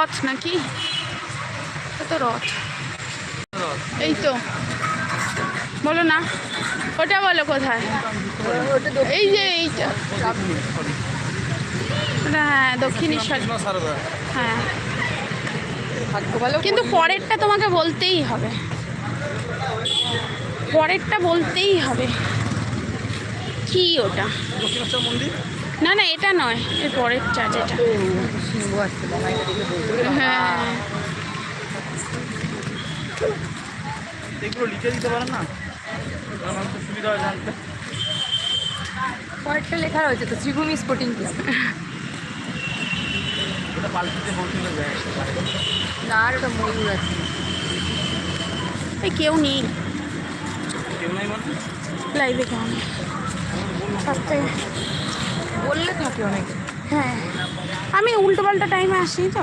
রথ নাকি? তো রথ। এই তো। বলো না, ওটা বলো কোথায়? এই যে এইটা। হ্যাঁ দক্ষিণেশ্বর। হ্যাঁ। কিন্তু পরেরটা তোমাকে বলতেই হবে। পরেরটা বলতেই হবে। কি ওটা? দক্ষিণেশ্বর মন্দির না না এটা নয়। এর পরের চার্জ এটা। হ্যাঁ। এগুলো লিখে দিতে পারেন না? কারণ আমার তো সুবিধা হয় জানতে। কয়েকটা লেখা রয়েছে তো শ্রীভূমি স্পোর্টিং ক্লাব আর ওটা ময়ূর আছে। এই কেউ নেই। মানে? লাইভে কেউ নেই। থাকতে বললে থাকে অনেক। হ্যাঁ। আমি উল্টো পাল্টা টাইমে আসি তো।